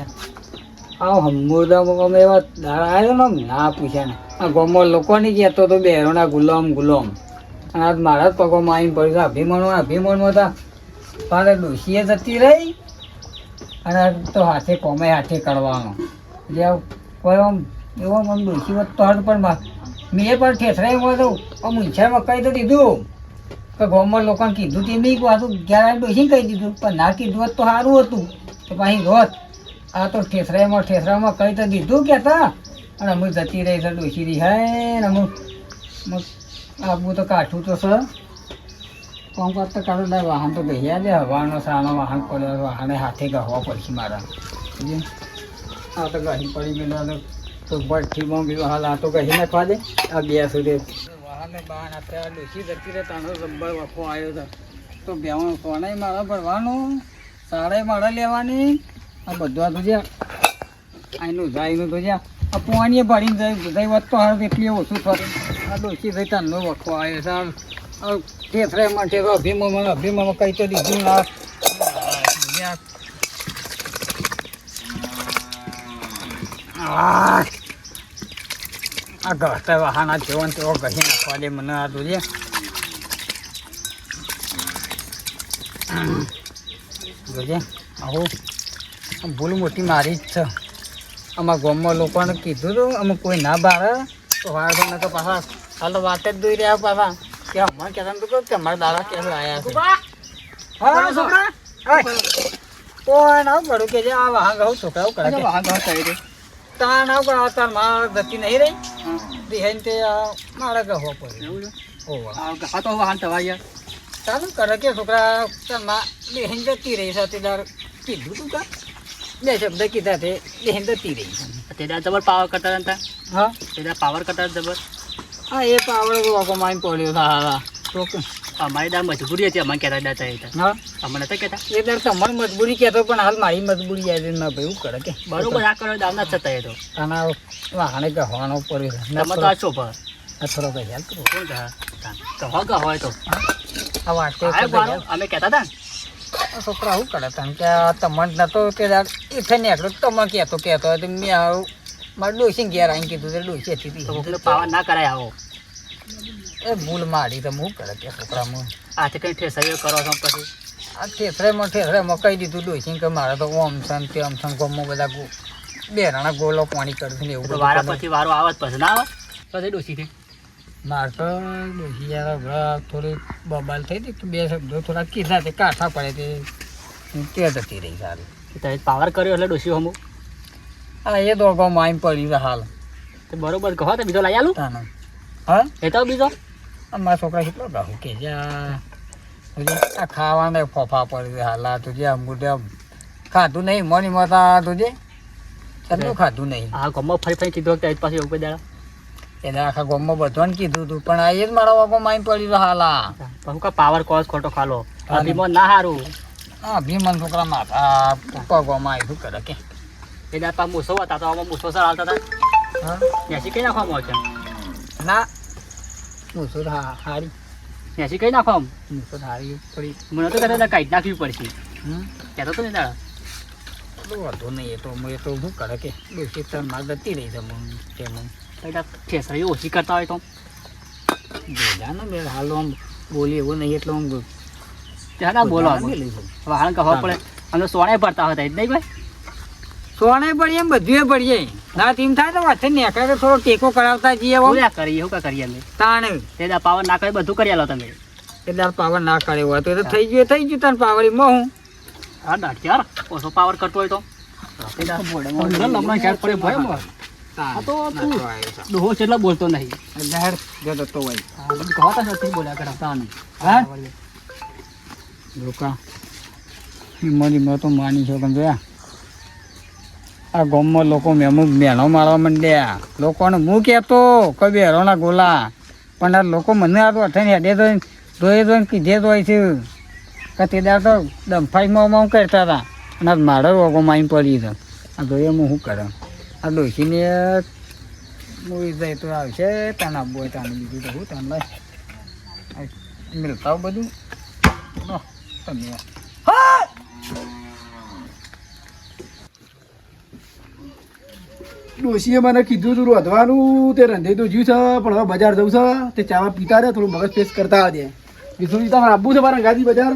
યાર આવ હમુદામાં અમે એવા દાડા આવ્યો ને ના પૂછ્યા ને. આ ગામમાં લોકો નહીં કહેતો તો બહેરોના ગુલામ ગુલામ. અને આજ મારા જ પગમાં આવીને પડ્યું છે અભિમાનમાં અભિમાનમાં હતા મારે ડોશીએ જતી રહી અને તો હાથે કોમે હાથે કરવાનો. જે કોઈ આમ એવો મને ડોશી વધતો હતો પણ મેં પણ ઠેસરાઈ તો આમ ઈચ્છામાં કહી તો દીધું. કે ગામમાં લોકોને કીધું તે નહીં પાછું ક્યારે ડોસી કહી દીધું. પણ ના કીધું હોત તો સારું હતું. તો પાછી રોત આ તો ઠેસરાઈમાં ઠેસરામાં કઈ તો દીધું કહેતા અને અમુક જતી રહી છે, ડોસી રહી હે ને અમુક આબુ તો કાઠું તો છે. કોમ કાત તો કાઢું, લાય વાહન તો ગયા દે હવાનો સાનો વાહન પડ્યો વાહને હાથે ગહવા પડશે મારા. આ તો ગાડી પડી ગયેલો તો ભઠ્ઠીમાં બી હાલ આ તો ગહી નાખવા દે, આ બે સુધી. વાહને બહાર હાથે, આ ડોસી જતી રહે તાનો રબ્બર વખો આવ્યો છે. તો બેવાનું કોને મારા ભરવાનું? સાડાય મારે લેવાની? આ બધું તો જ્યાં આનું જાયનું તો જ્યાં આ પાણીએ ભરીને જાય જાય તો હાર એટલી ઓછું થતું. આ ડોસી થઈ તાનો વખો આવે છે. આ- આ ઠેસરામાં ઠેસરો અભિમાનમાં અભિમાનમાં કઈ તો દીધું ના. આ ઘરતા વાહન આ જેવો ને તેવો કહી નાખવા દે મને આ તું જોજે આવું. ભૂલ મોટી મારી જ છે. અમારા ગામમાં લોકોને કીધું હતું અમે કોઈ ના બારે. તો વાર તો પાછા હાલ તો વાત જ દોઈ રહ્યા પાછા. કે અમારે કહેતા હતું કે અમારા દાડા કેસ આવ્યા છે? ના કે જે આ વાહન કહું છોકરાઓ કરે વાહન કરી દે. તાર ના આ તાર માર ગતિ નહીં રહી. બિહાઈન તે આ મારે ગહો પડે હા તો વાહન થવા ચાલુ કરે કે છોકરા બિહાઈન જતી રહી સાથે તાર કીધું તું કા? બે શબ્દ કીધા તે જતી રહી તેના જબર પાવર કટર હતા? હા? તે પાવર કટર જબર? હા એ પાવર લોકો માઈન પડ્યો હા હા તો અમારી દાળ મજબૂરી હતી અમારે કહેતા દાતા હતા હા? અમને તો કહેતા? એ દર તમારી મજબૂરી કહેતો પણ હાલ મારી મજબૂરી આવી ના ભાઈ એવું કરે કે? બરોબર આ કરો દામ ના થતા હતો આના વાહને ગહવાનો પડ્યો તમે તો આ છો પર થોડો કઈ હેલ્પ કરો. કોણ કહે? તો હો હોય તો. આ વાત અમે કહેતા હતા ને? છોકરા શું કરે? તમે કે તમને નતો કે ઈથે નીકળ્યો તો તમે કહેતો કહેતો હોય તો મેં આવું મારે ડોસી ઘેર આવીને કીધું તો ડોસી હતી તો કોકને ના કરાય આવો. એ ભૂલ મારી તો હું કરે કે છોકરામાં? આજે કંઈ ઠેસાઈઓ કરો છો પછી? આ ઠેસરેમાં ઠેસરેમાં કહી દીધું ડોસી કે મારે તો ઓમ સન ઓમ સન ગમો બધા ગો બેરાણા ગોલો પાણી કરશે ને એવું તો વારા પછી વારો આવત પછી ના આવે? પછી ડોસીથી મારે તો યાર થોડી બબાલ થઈ હતી બે શબ્દો થોડા કીધા તે કાઠા પડે તે તે જતી રહી સારી. તમે પાવર કર્યો એટલે ડોસી હમું? હા એ દોગો માઇન પડી છે હાલ. તો બરોબર કહો તો બીજો લઈ આલું? તાનો હા? એ તો બીજો. મારા છોકરા કેટલો ગાહું કે આ ખાવાને ફોફા પડી હાલા. તુજે અંગૂઠે ખાધું નહીં મોની માતા તુજે કેટલું ખાધું નહીં. આ ગમો ફરી ફરી કીધું કે પાછી કોઈ દાડા? એને આખા ગામમાં બધાને કીધું હતું પણ આ એ જ મારા વાગો માઈન પડી રહ્યો હાલા. હું કા પાવર કોસ ખોટો ખાલો. અભિમાન ના હારું. હા ભીમન છોકરા માથા પગોમાં આવ્યું કરે કે? એટલે પા મૂસો હતા તો આમાં મૂસો સર હાલતા હતા. હા? ત્યાંથી કઈ નાખવામાં આવશે? ના. મૂસો હા હારી. એસી કઈ નાખવામાં? મૂસો હારી થોડી. મને તો કદાચ કાઢી નાખવી પડશે. હમ? કહેતો તો નહીં દાડા. વાંધો નહીં એ તો એ તો શું કરે કે? બે ત્રણ માર જતી રહી છે તેમ કઈ ઠેસરી ઓછી કરતા હોય તો. બોલ્યા મેળ મેં હાલ આમ બોલી એવું નહીં એટલો આમ ત્યાં ના બોલો વાહન કહવા પડે અમે સોણે ભરતા હતા જ નહીં ભાઈ? સોણે પડીએ બધું પડીએ ના તેમ થાય તો વાંચે ને તો થોડો ટેકો કરાવતા જઈએ શું કરીએ શું કા કરીએ અમે? તાણે. તે દા પાવર ના કરે બધું કરી આલો તમે. એટલે આ પાવર ના કરે હોય તો એ તો થઈ ગયું થઈ ગયું તાર પાવરમાં હું. હા ડાટ યાર ઓછો પાવર કરતો હોય તો. લમણા ખ્યાલ પડે ભાઈ માં. આ તો. તું ડોહો બોલતો નહીં. લહેર તો હોય કહતા નથી બોલ્યા કરે તાનું હા? લોકા હિમોની મેં તો માની છો પણ જોયા. આ ગામમાં લોકો મેમો મેળો મારવા માંડ્યા. લોકોને હું કહેતો કોઈ બેરોના ગોલા. પણ આ લોકો મને આ તો અઠાને હેડે તો ધોઈ ધોઈને કીધે તો છે. કે તે દાર તો દંફાઈમાં માં કરતા હતા. અને મારો રોગો માઈ પડી હતો આ ધોઈએ હું શું કરે? આ ડોસીને મૂવી જાય તો આવશે તાને આપવું હોય તાને બીજું તો હું તાને લઈ. મિલતા બધું. તમે ડોશીએ મને કીધું તું રોધવાનું તે રંધે તો જ્યું છે પણ હવે બજાર જવું છે. તે ચાવા પીતા રે થોડું મગજ ફેસ કરતા આવજે. વિષ્ણુ તમારે આપવું છે મારા ગાદી બજાર?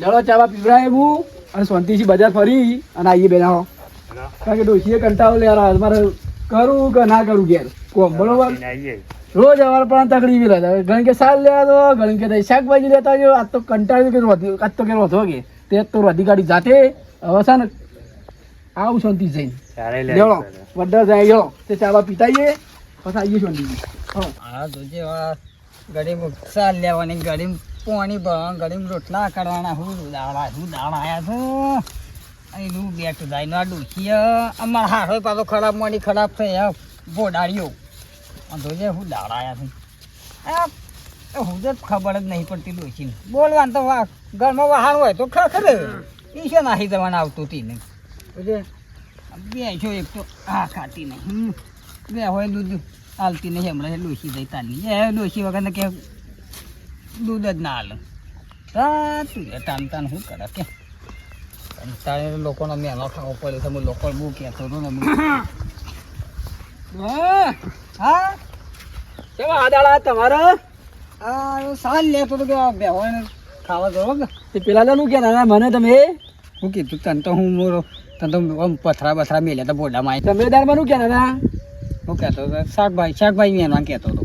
ચલો ચાવા પીવડાય હું. અને શાંતિથી બજાર ફરી. અને આવીએ બેના કારણ કે ડોશીએ કંટાળો લે યાર મારે કરું કે ના કરું ઘેર? કોમ બરોબર? રોજ અવાર પણ તકડી લેતા ઘણી કે સાલ લેવા દો ઘણી કે શાકભાજી લેતા જો આજ તો કંટાળ્યું કે રોધી આજ તો કે રોધો કે તે તો રોધી ગાડી જાતે હવે છે ને આવું શાંતિ જઈને. લેવડો. વડ્ડા જાય ગયો તે ચાવા પીતાઈએ પછી આવીએ શાંતિ હા. જોજે ગરીબ સાલ લેવાની ગરીબ પાણી ભરવાનું ગરીબ રોટલા કરવાના. હું દાડા હું દાડા આવ્યા છો? અહીંનું બેઠું જાય ના ડૂસી અમારા હારો પાછો ખરાબ મળી ખરાબ થઈ ભોડાડ્યો જોજે હું દાડા છું. છે આ હું જ ખબર જ નહીં પડતી ડોસીને બોલવાનું તો વાહ, ઘરમાં વાહન હોય તો ખરેખર એ છે નાહી જવાનું આવતું હતી ને. જોજે. બે છો એક તો હા ખાતી નહીં બે હોય દૂધ હાલતી નહીં હમણાં ડોસી જઈ તાલી એ ડોસી વગર કે દૂધ જ ના હાલ. તા તું તાન તાન શું કરે કે? તારે લોકોનો મેનો ખાવો પડે તમે હું લોકો બહુ કહેતો હતો ને હું. હા હા? કેવા આદાળા તમારા? આ સાલ લેતો તો કે આ બેહોને ખાવા જવો કે. તે પેલા તો શું કહેતા હતા? મને તમે? હું કીધું તને તો હું મોરો તને તો આમ પથરા બથરા મેલ્યા તો બોડામાં. તમે દારમાં શું કહેતા હતા? હું કહેતો હતો શાકભાઈ શાકભાજી મેનવા કહેતો હતો.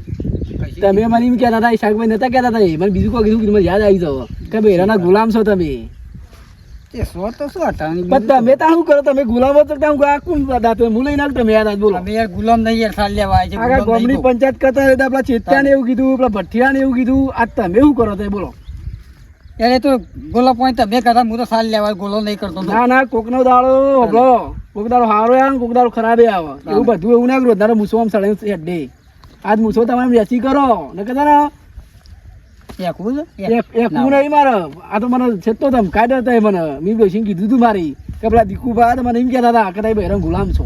તમે મને એમ કહેતા હતા શાકભાઈ નતા કહેતા હતા. મને બીજું કોઈ કીધું મને યાદ આવી જાવ કે બેરાના ગુલામ છો તમે. તે સો તો શું હતા શું? કરો તમે ગુલામ છો ત્યાં હું દાંત હું લઈને આવું તમે યાદ બોલો. અમે યાર ગુલામ નહીં યાર સાલ લેવા છે આગળ ગામની પંચાયત કરતા હતા આપણા ચેત્યાને એવું કીધું આપણા ભઠ્ઠિયાને એવું કીધું આ તમે શું કરો છો બોલો. એને તો ગોલો પોઈન્ટ તમે કરતા હું તો સાલ લેવા ગોલો નહીં કરતો ના ના કોકનો દાડો હબળો કોક દાડો સારો આવે કોક દાડો ખરાબ આવે. એવું બધું એવું ના કરો તારે મૂસવામાં સડે હેડે. આજ મૂસો તમે વેચી કરો. ને છે? એક એક નહીં મારે. આ તો મને છેતો તમ કાઢ્યો હતા મને. મેં બેસીને કીધું તું મારી. કે પેલા દીકુભા તો મને એમ કહેતા હતા કે તમે બહેરણ ગુલામ છો.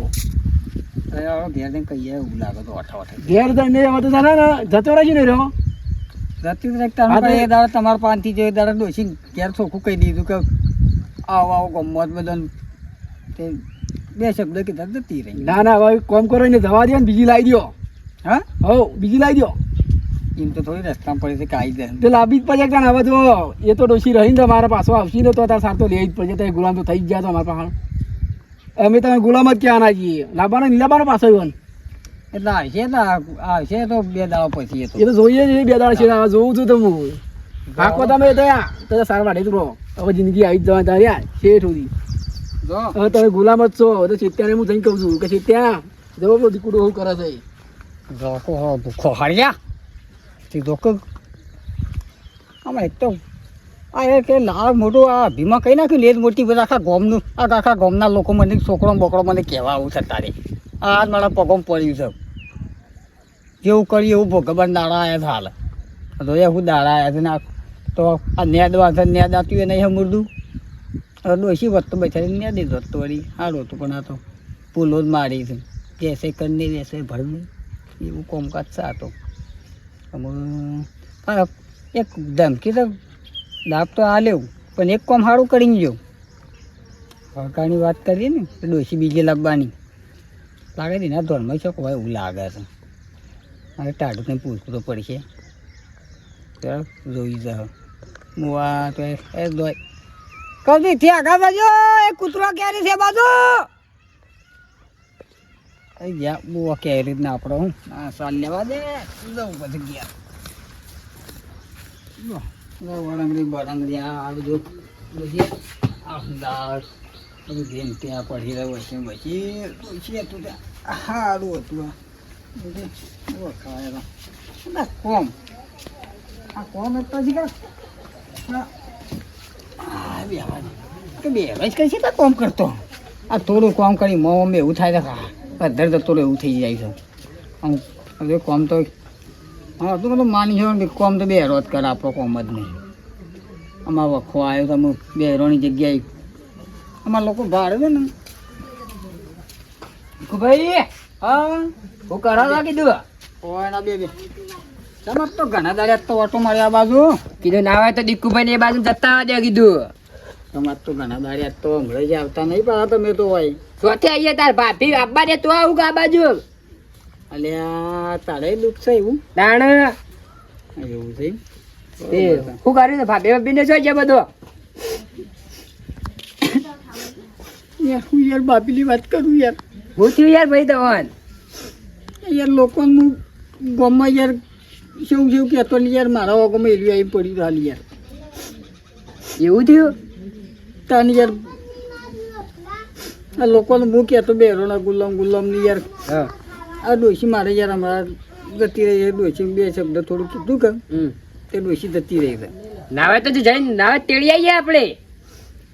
ઘેર જઈને કહીએ એવું લાગે તો અઠા અઠા ઘેર જઈને હવે તો તારે જતો રહેશે ને રહ્યો. જતી જ રાખતા હા તો આપણે એ- દાડે તમારા પાનથી જો દાડે ડોસીને ઘેર ચોખ્ખું કહી દીધું કે આવો આવો ગમત બધાને. તે બે શબ્દ કીધા જતી રહી. ના ના હવે કોમ કરો ને જવા દો ને બીજી લાવી દો હા? હો બીજી લાવી દો એમ તો થોડી રસ્તામાં પડે છે કાઈ દે તે લાવી જ પડે કાન હવે જો એ તો ડોશી રહીને તો મારા પાછો આવશે ને તો તાર સાર તો લે જ પડશે. તો ગુલામ તો થઈ ગયા તો અમારા પાસે અમે તમે ગુલામ જ ક્યાં ના છીએ? લાવવાનો નહીં લાવવાનો પાછો આવ્યો એટલે આવશે તો આવશે તો બે દાડા પછી એ તો. જોઈએ છે બે દાડા છે જોઉં છું તો હું. હાકો તમે તયા તો સાર વાડે જ રહો. હવે જિંદગી આવી જવા તારી યાર શેઠ સુધી. હવે તમે ગુલામ જ છો. તો ચેત્યાને હું જઈને કહું છું કે ચેત્યા જવો શું કરે છે. જોકો જોકો આમાં એક તો આ એ કે લાળ મોટું આ ભીમા કહી નાખ્યું? લેજ મોટી બધા આખા ગોમનું આ આખા ગોમના લોકો મને, છોકરો બોકરો મને કહેવા આવું છે તારે. આ જ મારા પગમાં પડ્યું છે. જેવું કર્યું એવું ભગવાન દાડા આવ્યા છે હાલ. તો એ હું દાડા આવ્યા છે ને તો આ નેદ વાંધે, નેદ આતું એ નહીં મુર્દું હવે ડોસી વધતો બેચારી નેદી જ વધતો વળી. સારું હતું પણ આ તો પુલો જ મારી છે. જેસે કરીને વેસે ભરવું એવું કોમકાજ સાતો પણ એક ધમકી તો દાબ તો આલ્યો પણ એક કોમ સારું કરીને ગયો સરકારની વાત કરીએ ને, તો ડોસી બીજી લાવવાની લાગે છે એના ધોરણમાં છો ભાઈ એવું લાગે છે. મારે ટાઢું પૂછવું તો પડશે. જોઈ જા. મુવા તો એ દોય કદી થી આગળ બાજુ, એ કૂતરો ક્યારે છે બાજુ? અહીં ગયા બહુ કેવી રીતના આપણો હું? આ સાલ લેવા દે. જવું પછી ગયા વળંગડી, બળંગડી, આ બધું. બધી આ દાળ, બધું ગેમ ત્યાં પડી રહ્યો છે પછી પછી હતું ત્યાં સારું હતું આ. વખાવેલા. ના કોમ. આ કોમ કે આ બેહવાની. કે બેહવાય જ કઈ છે કોમ કરતો. આ થોડું કોમ કરી મમ્મી એવું થાય છે અધર જતો રહે એવું થઈ જાય છે. આમ કોમ તો હા તું બધું માની છો ને કોમ તો બે રોજ કરે આપણો કોમ જ નહીં. અમારો વખો આવ્યો તો અમે બે રોની જગ્યાએ અમારા લોકો ભાડે છે ને. ભાઈ હા હું કરા કીધું ના બે બે. ચમક તો ઘણા દાડે તો ઓટો મળ્યા આ બાજુ. કીધું ના હોય તો દીકુભાઈ ને એ બાજુ જતા દે કીધું. તમારે તો ઘણા દાડે તો હમણાં જ આવતા નહીં પણ તમે તો હોય. ચોથે આવીએ તાર ભાભી આપવા દે તો આવું આ બાજુ. અલ્યા તારે દુઃખ છે એવું? દાણ. એવું છે તે શું કર્યું ભાભી ભાભી ને શું છે બધો? હું યાર ભાભીની વાત કરું યાર. હું થયું યાર ભાઈ તવન યાર લોકોનું ગામમાં યાર શું જેવું કહેતો યાર મારા એવી આવી પડી રહ્યા યાર. એવું થયું? તાની યાર આ લોકોને હું કહેતો બેરોના ગુલામ ગુલામની યાર. હા. આ ડોસી મારે યાર હમણાં જતી રહી ડોસી બે શબ્દ થોડું કીધું કે. તે ડોસી જતી રહી નાવે તો જઈને નાવે તેડી આવીએ આપણે.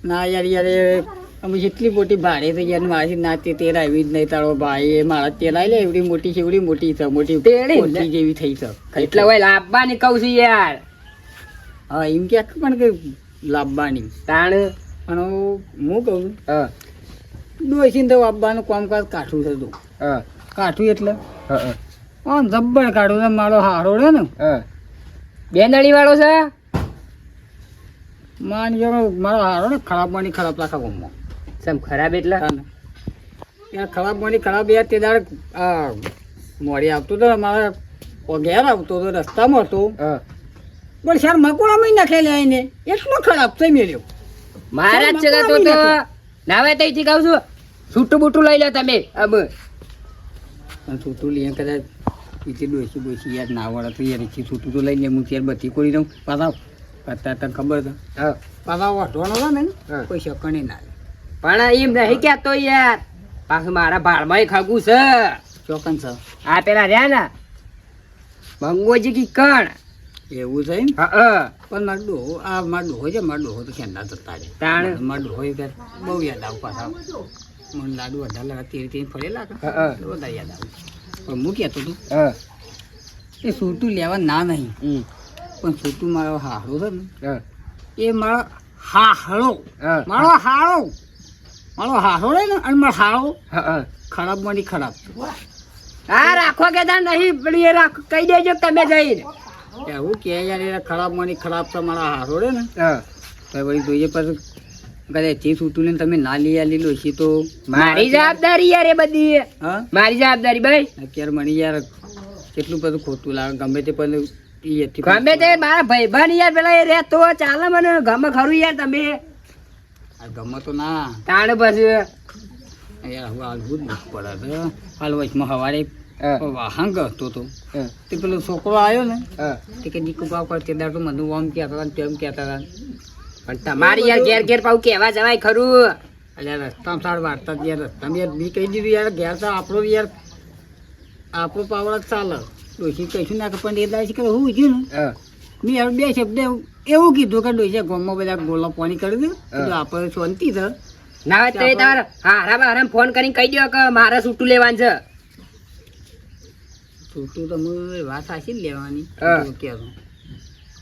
ના યાર યાર અમે જેટલી મોટી ભાડે તો યાર મારી ના તે તેલ આવી જ નહીં તારો ભાઈ એ મારા તેલ આવી લે એવડી મોટી છે એવડી મોટી છે મોટી મોટી જેવી થઈ છે. એટલે હોય લાભવાની કહું છું યાર. હા એમ કે પણ કઈ લાભવાની તાણ પણ હું કહું હા. ડોસીને તો આપવાનું કામકાજ કાઠું થતું હા. કાઠું એટલે? હા જબ્બર કાઢું છે મારો હારો રે ને. હા. બે નળી વાળો છે માનજો મારો હારો ને ખરાબ પાણી ખરાબ રાખા ગામમાં સમ ખરાબ એટલે. ત્યાં ખરાબ પાણી ખરાબ યાર તે દાડ મોડી આવતો તો મારા ઘેર આવતો તો રસ્તામાં હતો. પણ સર મકોડા મહી નાખેલા એને એટલો ખરાબ થઈ મેલ્યો. મારા જ છે તો તો નાવે તઈથી કહું છું. છૂટું બૂટું લઈ લો તમે. અબ. અને છૂટું લઈએ કદાચ બીજી ડોસી બોસી યાર ના વળે તો યાર એથી છૂટું તો લઈને હું ત્યારે બધી કરી દઉં. પાછા અત્યારે તને ખબર છે? હા. પાછા વાઢવાનો છે ને. કોઈ શકણી ના પણ એમ નહીં કહેતો યાર. પાછું મારા ભાળમાં ખાગું છે. ચોકન છે. આ પેલા રહ્યા ને. મંગોજી કી કણ. એવું છે એમ? હા પણ મારો ડોહો આ મારો ડોહો છે મારો ડોહો તો ખેંડા જતા રહે? તાણ. મારો ડોહો કે બહુ યાદ આવું પાછા. મને લાડુ વધારે લાગે તેરી તેરી ફરેલા વધારે યાદ આવે. પણ હું કહેતો હતું એ સૂટું લેવા ના નહીં. પણ સૂટું મારો હાહળો છે ને એ મારો હાહળો મારો હાળો મારો હાહળો રે ને અને મારો હાળો હા હા. ખરાબ મારી ખરાબ. હા રાખો કે નહીં પણ એ રાખ કહી દેજો તમે જઈને. એવું કે યાર એ ખરાબ માંડી ખરાબ તો મારા હારો રે ને. હા. તો વળી જોઈએ પછી કદાચ જે સૂટું ને તમે ના લઈ આલી છે તો મારી જવાબદારી યાર એ બધી. હા? મારી જવાબદારી ભાઈ. અત્યારે મને યાર કેટલું બધું ખોટું લાગે ગમે તે પણ ગમે તે મારા ભાઈબંધ યાર પેલા એ રહેતો ચાલે મને ગમે ખરું યાર તમે. ગમે તો ના. તાણ પછી. યાર હવે હાલવું જ પડે હાલ વચમાં સવારે વાહન હતો હા, તે પેલો છોકરો આવ્યો ને. તે કે દીકુ ભાવ કરતી દાડો મને ઓમ કહેતા હતા તેમ કહેતા હતા. પણ તમારી યાર ઘેર ઘેર પાછું કહેવા જવાય ખરું. એટલે રસ્તામાં સાર વાર્તા યાર રસ્તામાં યાર બી કહી દીધું યાર ઘેર તો આપણો યાર આપણો પાવડા ચાલે. ડોસી કહીશું નાખે પણ એ છે કે હું થયું ને? મેં યાર બે શબ્દ એવું- કીધું કે ડોસી ગામમાં બધા ગોલા પાણી કરી દે આપણે શાંતિ છે. ના તો તમારે હારા બારા ફોન કરીને કહી દો કે મારે સૂટું લેવાનું છે. છૂટું તો હું વાત સાચી જ લેવાની.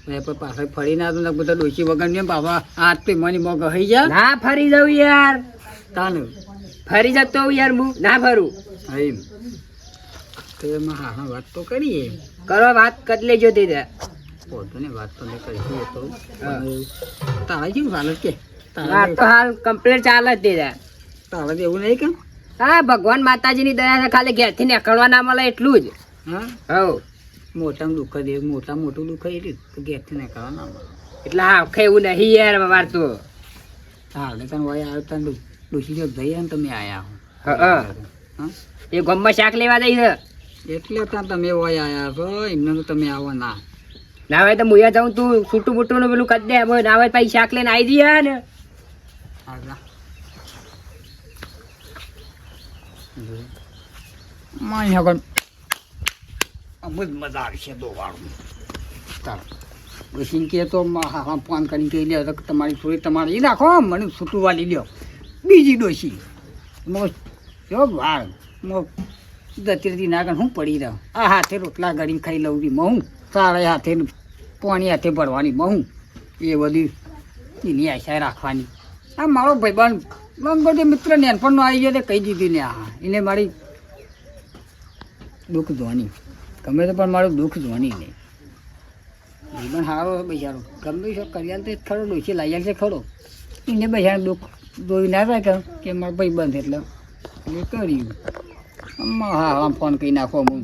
મેં પણ પાછળ ફરી ના તો બધા ડોસી વગર ને બાબા પે મની મોગ હઈ જા. ના ફરી જાઉં યાર. તાનું? ફરી જતો યાર હું ના ફરું. હા એમ. તો એમાં હા હા વાત તો કરીએ. કરો વાત કરી લેજો તે. પોતો ને વાત તો મેં કરી તો. તારા જેવું ચાલે કે? વાત તો હાલ કમ્પ્લીટ ચાલે જ તે. તારા જેવું નહીં કે? હા ભગવાન માતાજીની દયા ખાલી ઘેરથી નીકળવા ના મળે એટલું જ. હા? હવ મોટામાં દુઃખ દે મોટા મોટું દુઃખ એ ઘેરથી કરવા ના મળે. એટલે આખે એવું નહીં યાર વાર તો. હા. એટલે તને વય આવ્યો તને ડોસી જો જઈએ ને તમે આયા હા, એ ગમમાં શાક લેવા જઈ છે? એટલે ત્યાં તમે વય આયા છો એમને તો તમે આવો ના. ના હોય તો મુયા જાઉં તું છૂટું બૂટું નું પેલું કરી દે. ના હોય પછી શાક લઈને આવી જઈએ ને. હા જા. આગળ અમુક મજા આવશે દોવાળું ચાલો ડોસીને કહે તો હા હા, ફોન કરીને કહી લે તમારી છોરી તમારે એ રાખો મને છૂટું વાલી લ્યો. બીજી ડોસી મો જો, વાળ. મો દતીરથી ના હું પડી રહ્યો આ હાથે રોટલા ગળીને ખાઈ લઉં છું. મહું. સારા હાથે પાણી હાથે ભરવાની મહું. એ બધી એની આશા રાખવાની. આ મારો ભાઈબંધ બધી મિત્ર નેનપણનો આવી ગયો તે કહી દીધી ને હા એને મારી દુઃખ જોવાની. ગમે તો પણ મારું દુઃખ જોવાની નહીં. પણ સારો છે બૈસારો ગમે છે કર્યા તો ખરો ડોસી લાગ્યા છે ખરો. એને બૈસાને દુઃખ જોઈ ના કે કે મારો ભાઈ બંધ એટલે. એ કર્યું. અમ્મા હા હા ફોન કરી નાખો હું